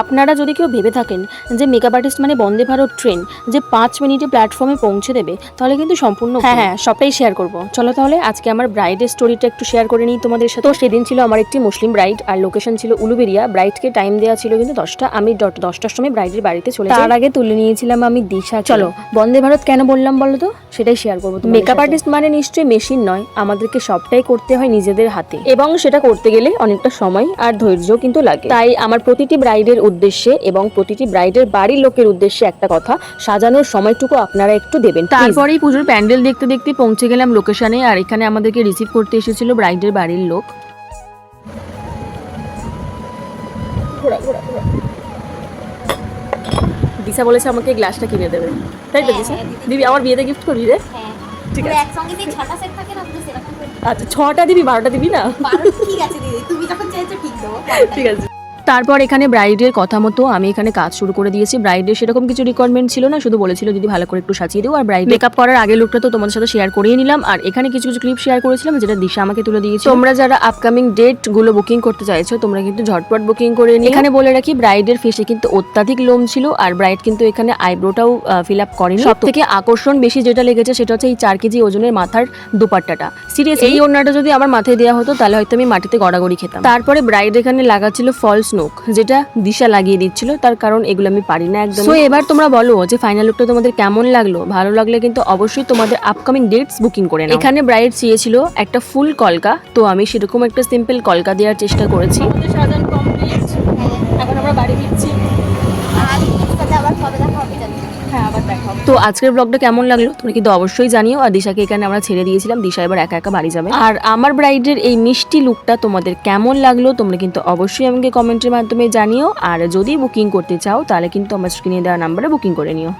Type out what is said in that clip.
আপনারা যদি কেউ ভেবে থাকেন যে মেকআপ আর্টিস্ট মানে বন্দে ভারত ট্রেন যে পাঁচ মিনিটে প্ল্যাটফর্মে পৌঁছে দেবে তাহলে কিন্তু সম্পূর্ণ হ্যাঁ হ্যাঁ সবটাই শেয়ার করব। চলো তাহলে আজকে আমার ব্রাইডের স্টোরিটা একটু শেয়ার করে নিই তোমাদের সাথে। তো সেদিন ছিল আমার একটি মুসলিম ব্রাইড আর লোকেশন ছিল উলুবেরিয়া। ব্রাইডকে টাইম দেওয়া ছিল কিন্তু দশটা আমি দশটার সময় ব্রাইডের বাড়িতে চলে তার আগে তুলে নিয়েছিলাম আমি দিশা চলো বন্দে ভারত কেন বললাম বলো তো? সেটাই শেয়ার করব মেকআপ আর্টিস্ট মানে নিশ্চয়ই মেশিন নয় আমাদেরকে সবটাই করতে হয় নিজেদের হাতে। এবং সেটা করতে গেলে অনেকটা সময় আর ধৈর্য কিন্তু লাগে। তাই আমার প্রতিটি ব্রাইডের উদ্দেশ্যে এবং প্রতিটি ব্রাইডের বাড়ির লোকের উদ্দেশ্যে একটা কথা সাজানোর সময়টুকু আপনারা একটু দেবেন তারপরেই পুজোর প্যান্ডেল দেখতে দেখতে পৌঁছে গেলাম লোকেশনে আর এখানে আমাদেরকে রিসিভ করতে এসেছিল ব্রাইডের বাড়ির লোক। দিশা বলেছে আমাকে গ্লাসটা কিনে দেবে। তাই তো হ্যাঁ, দিশা হ্যাঁ, দিদি। দিবি আমার বিয়েতে গিফট করবি রে? হ্যাঁ। ঠিক আছে। একসঙ্গে যে ছটা সেট থাকে না সেরকম আচ্ছা ছটা দিবি বারোটা দিবি না? ঠিক আছে দিদি তুমি যখন চাইছো ঠিক দেবো ঠিক আছে। তারপর এখানে ব্রাইডের কথা মতো আমি এখানে কাজ শুরু করে দিয়েছি। ব্রাইডের সেরকম কিছু রিকোয়ারমেন্ট ছিল না শুধু বলেছিল যদি ভালো করে একটু সাজিয়ে দেবো আর ব্রাইড মেকআপ করার আগে লুকটা তো তোমাদের সাথে শেয়ার করেই নিলাম। আর এখানে কিছু কিছু ক্লিপ শেয়ার করেছিলাম যেটা দিশা আমাকে তুলে দিয়েছে। তোমরা যারা আপকামিং ডেটগুলো বুকিং করতে চাইছো তোমরা কিন্তু ঝটপট বুকিং করে নিও। এখানে বলে রাখি ব্রাইডের ফেসে কিন্তু অত্যাধিক লোম ছিল আর ব্রাইড কিন্তু এখানে আইব্রোটাও ফিল আপ করেনি। সব থেকে আকর্ষণ বেশি যেটা লেগেছে সেটা হচ্ছে এই চার কেজি ওজনের মাথার দুপাট্টাটা। সিরিয়াস এই ওড়নাটা যদি আমার মাথায় দেওয়া হতো তাহলে হয়তো আমি মাটিতে গড়াগড়ি খেতাম। তারপরে ব্রাইড এখানে লাগাচ্ছিল ফলস নোক যেটা দিশা লাগিয়ে দিচ্ছিল তার কারণ এগুলো আমি পারি না একদম তো এবার তোমরা বলো যে ফাইনাল লুকটা তোমাদের কেমন লাগল? ভালো লাগলে কিন্তু অবশ্যই তোমাদের আপকামিং ডেটস বুকিং করে নাও। এখানে ব্রাইড চেয়েছিল একটা ফুল কলকা তো আমি সেরকম একটা সিম্পল কলকা দেওয়ার চেষ্টা করেছি। সাজান কমপ্লিট এখন আমরা বাড়ি ফিরছি আর দিদির সাথে আবার কবে দেখা হবে জানি না। হ্যাঁ আবার দেখা তো আজকের ব্লগটা কেমন লাগল? তুমি কিন্তু অবশ্যই জানিও। আর দিশাকে এখানে আমরা ছেড়ে দিয়েছিলাম। দিশা এবার একা একা বাড়ি যাবে। আর আমার ব্রাইডের এই মিষ্টি লুকটা তোমাদের কেমন লাগল? তোমরা কিন্তু অবশ্যই আমাকে কমেন্টের মাধ্যমে জানিও। আর যদি বুকিং করতে চাও, তাহলে কিন্তু আমার স্ক্রিনে দেওয়া নাম্বারে বুকিং করে নিও।